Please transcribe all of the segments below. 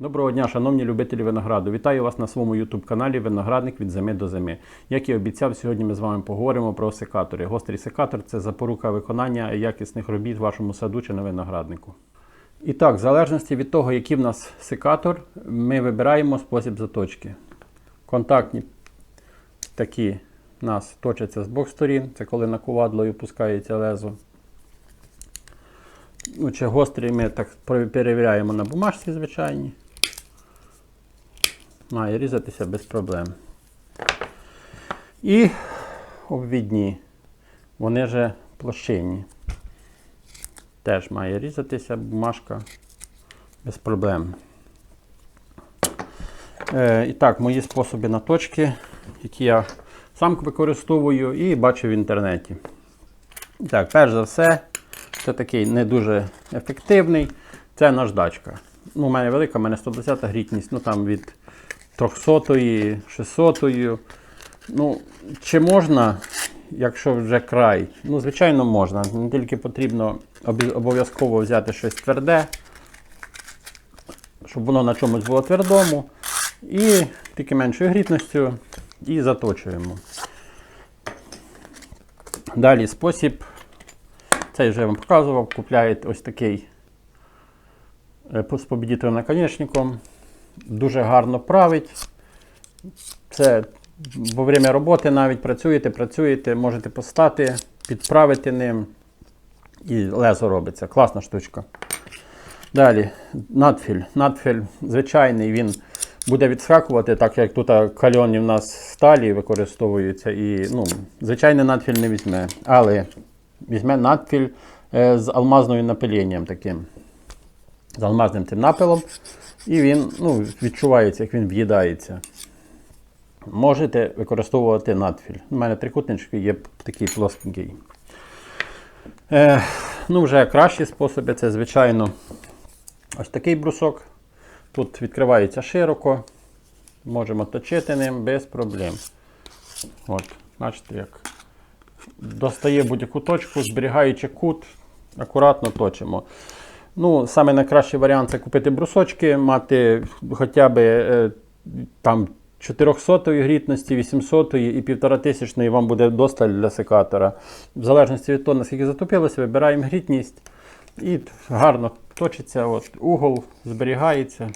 Доброго дня, шановні любителі винограду. Вітаю вас на своєму YouTube каналі Виноградник від зими до зими. Як і обіцяв, сьогодні ми з вами поговоримо про секатори. Гострий секатор це запорука виконання якісних робіт в вашому саду чи на винограднику. І так, в залежності від того, який в нас секатор, ми вибираємо спосіб заточки. Контактні такі в нас точаться з двох сторін, це коли накувадлою пускається лезо. Ну, чи гострі ми так перевіряємо на бумажці звичайній. Має різатися без проблем. І обвідні. Вони же площинні. Теж має різатися бумажка без проблем. Е, і так, мої способи наточки, які я сам використовую і бачу в інтернеті. Так, перш за все, це такий не дуже ефективний. Це наждачка. Ну, у мене велика, у мене 110 грітність, ну там від 300-ї, 600-ї. Ну, чи можна, якщо вже край? Ну, звичайно, можна. Не тільки потрібно обов'язково взяти щось тверде, щоб воно на чомусь було твердому. І тільки меншою грітністю і заточуємо. Далі спосіб. Цей вже я вам показував. Купляєте ось такий е, з побідітелем наконечником. Дуже гарно править. Це во время роботи навіть працюєте, працюєте, можете постати, підправити ним. І лезо робиться. Класна штучка. Далі, надфіль. Надфіль звичайний, він буде відскакувати, так як тут кальоні в нас сталі використовуються. І ну, звичайний надфіль не візьме. Але візьме надфіль е, з алмазною напиленням таким. З алмазним цим напилом. І він ну, відчувається, як він в'їдається. Можете використовувати надфіль. У мене трикутнички є такий плоскенький. Е, ну, вже кращі способи це, звичайно, ось такий брусок. Тут відкривається широко. Можемо точити ним без проблем. От, бачите, як достає будь-яку точку, зберігаючи кут, акуратно точимо. Ну, саме найкращий варіант це купити брусочки, мати хоча б е, там 400 грітності, 800-ї і 1500 вам буде досталь для секатора. В залежності від того, наскільки затопилося, вибираємо грітність і гарно точиться. От, угол зберігається.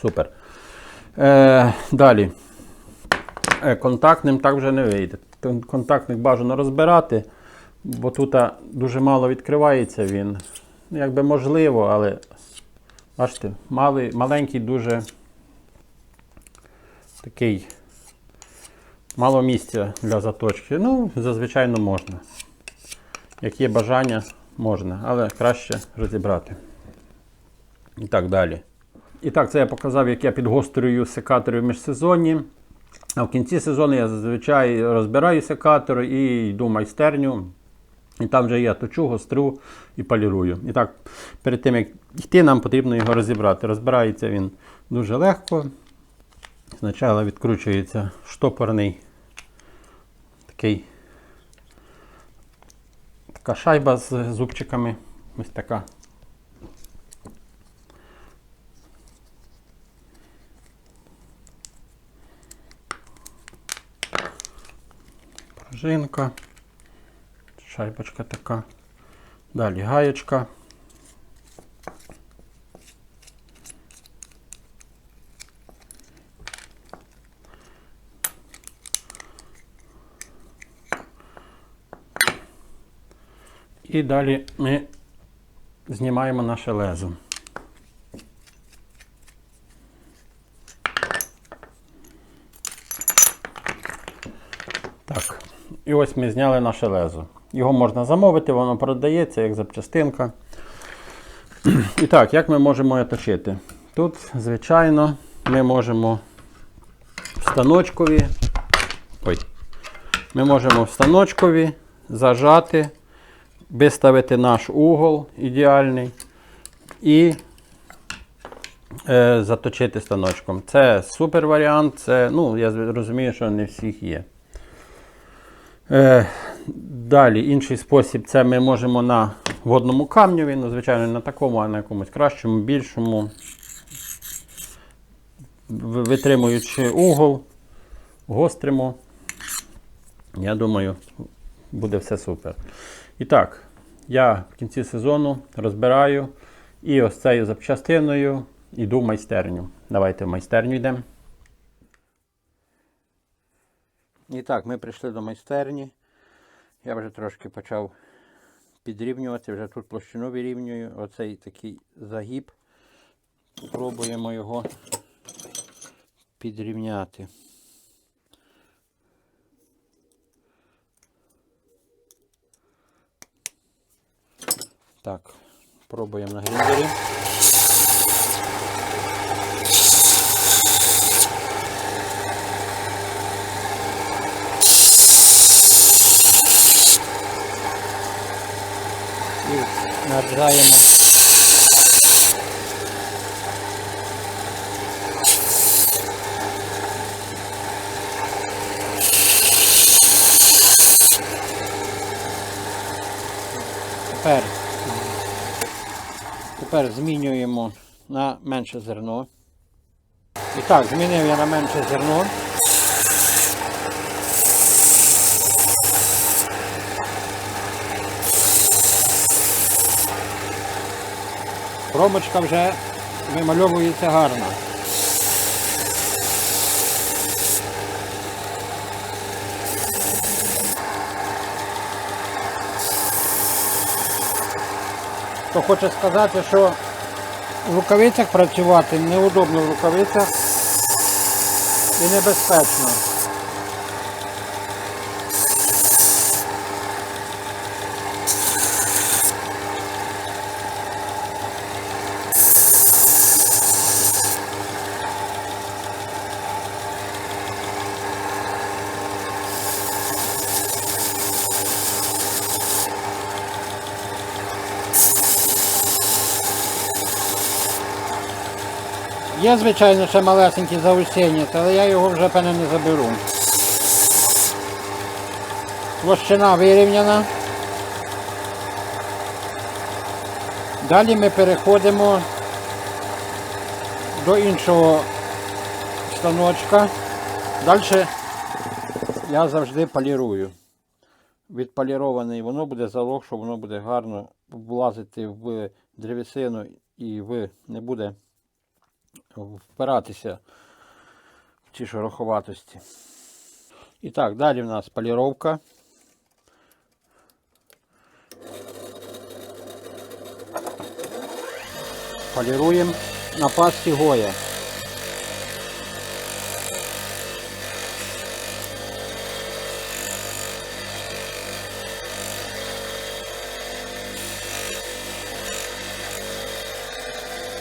Супер. Е, далі. Е, контактним так вже не вийде. Контактник бажано розбирати, бо тут дуже мало відкривається він. Якби можливо, але бачите, малий, маленький дуже такий мало місця для заточки. Ну, зазвичай можна. Як є бажання, можна, але краще розібрати. І так далі. І так, це я показав, як я підгострюю секатори в міжсезонні. А в кінці сезону я зазвичай розбираю секатор і йду в майстерню. І там вже я точу, гострю і полірую. І так, перед тим як йти, нам потрібно його розібрати. Розбирається він дуже легко. Спочатку відкручується штопорний такий, така шайба з зубчиками. Ось така. Пружинка. Шайбочка така. Далі гаєчка. І далі ми знімаємо наше лезо. Так, і ось ми зняли наше лезо. Його можна замовити, воно продається як запчастинка. І так, як ми можемо його точити? Тут, звичайно, ми можемо станочкові. Ой, ми можемо в станочкові зажати, виставити наш угол ідеальний і е, заточити станочком. Це супер варіант, це, ну, я розумію, що не всіх є. Е, далі, інший спосіб це ми можемо на водному камню, ну, звичайно, не на такому, а на якомусь кращому, більшому. витримуючи угол, гостримо. Я думаю, буде все супер. І так, я в кінці сезону розбираю і ось цією запчастиною йду в майстерню. Давайте в майстерню йдемо. І так, ми прийшли до майстерні. Я вже трошки почав підрівнювати, вже тут площину вирівнюю. Оцей такий загиб. Пробуємо його підрівняти. Так, пробуємо на гріндері. І надрізаємо. Тепер, тепер змінюємо на менше зерно. І так, змінив я на менше зерно. Промочка вже вимальовується гарно. То хочу сказати, що в рукавицях працювати неудобно в рукавицях і небезпечно. Є, звичайно, ще малесенький заусінець, але я його вже певне не заберу. Площина вирівняна. Далі ми переходимо до іншого станочка. Далі я завжди полірую. Відполірований, воно буде залог, що воно буде гарно влазити в древесину і в не буде впиратися в ті шероховатості. І так, далі в нас поліровка. Поліруємо на пасті Гоя.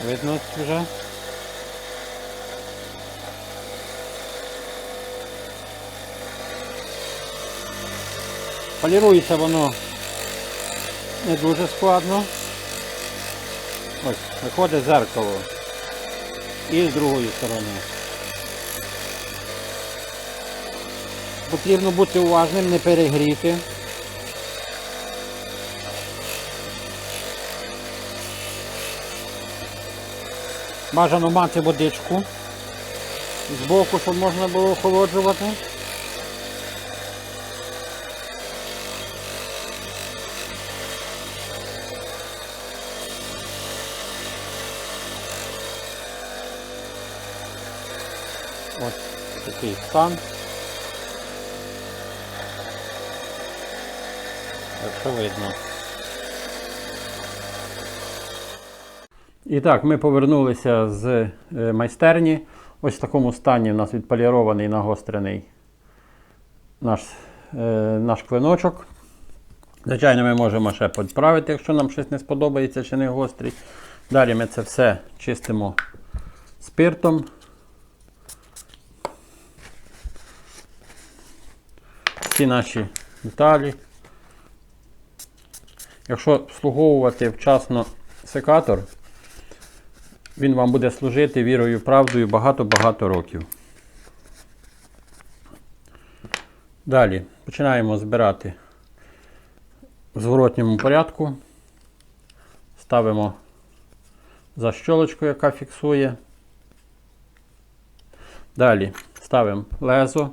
Видно вже? Полірується воно не дуже складно. Ось, виходить зеркало. І з другої сторони. Потрібно бути уважним, не перегріти. Бажано мати водичку збоку, щоб можна було охолоджувати. Ось такий стан. Якщо видно. І так, ми повернулися з е, майстерні. Ось в такому стані у нас відполірований нагострений наш, е, наш клиночок. Звичайно, ми можемо ще підправити, якщо нам щось не сподобається чи не гострий. Далі ми це все чистимо спиртом. Всі наші деталі. Якщо обслуговувати вчасно секатор, він вам буде служити вірою правдою багато-багато років. Далі починаємо збирати в зворотньому порядку. Ставимо защолочку, яка фіксує. Далі ставимо лезо.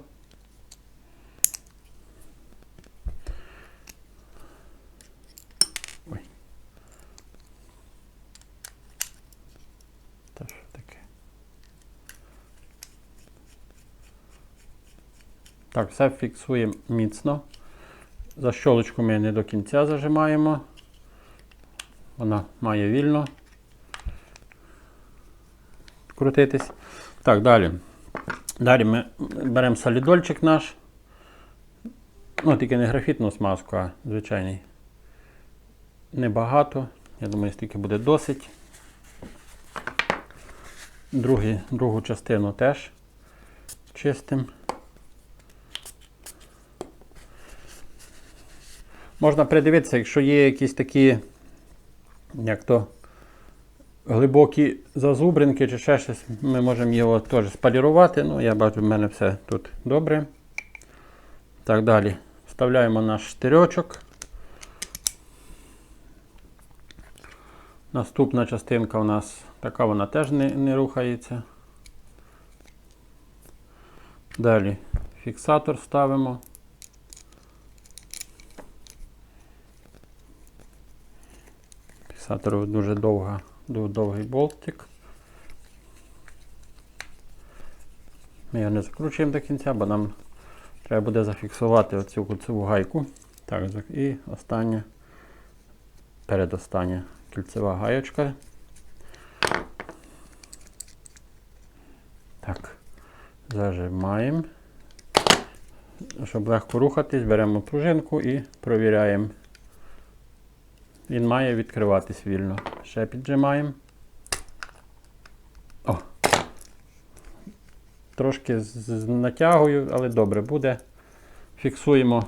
Так, все фіксуємо міцно. За щолочку ми не до кінця зажимаємо. Вона має вільно крутитись. Так, далі. Далі ми беремо солідольчик наш. Ну, тільки не графітну смазку, а звичайний. Небагато. Я думаю, стільки буде досить. Другі, другу частину теж чистим. Можна придивитися, якщо є якісь такі, як то глибокі зазубринки чи ще щось, ми можемо його теж спалірувати. Ну, я бачу, в мене все тут добре. Так, далі. Вставляємо наш штирьочок. Наступна частинка у нас така, вона теж не, не рухається. Далі фіксатор ставимо. Фіксатор дуже довга, довгий болтик. Ми його не закручуємо до кінця, бо нам треба буде зафіксувати оцю кільцеву гайку. Так, і остання, передостання кільцева гаєчка. Так, зажимаємо. Щоб легко рухатись, беремо пружинку і провіряємо. Він має відкриватись вільно. Ще піджимаємо. О. Трошки з натягою, але добре буде. Фіксуємо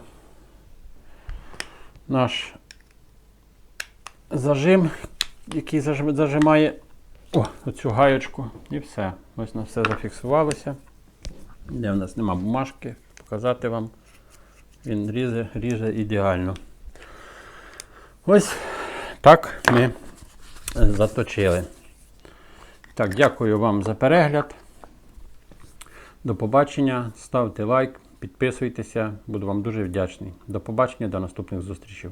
наш зажим, який заж- зажимає о, оцю гаєчку. І все. Ось на все зафіксувалося. Де в нас нема бумажки, показати вам. Він ріже, ріже ідеально. Ось так ми е, заточили. Так, дякую вам за перегляд. До побачення. Ставте лайк, підписуйтеся, буду вам дуже вдячний. До побачення, до наступних зустрічей.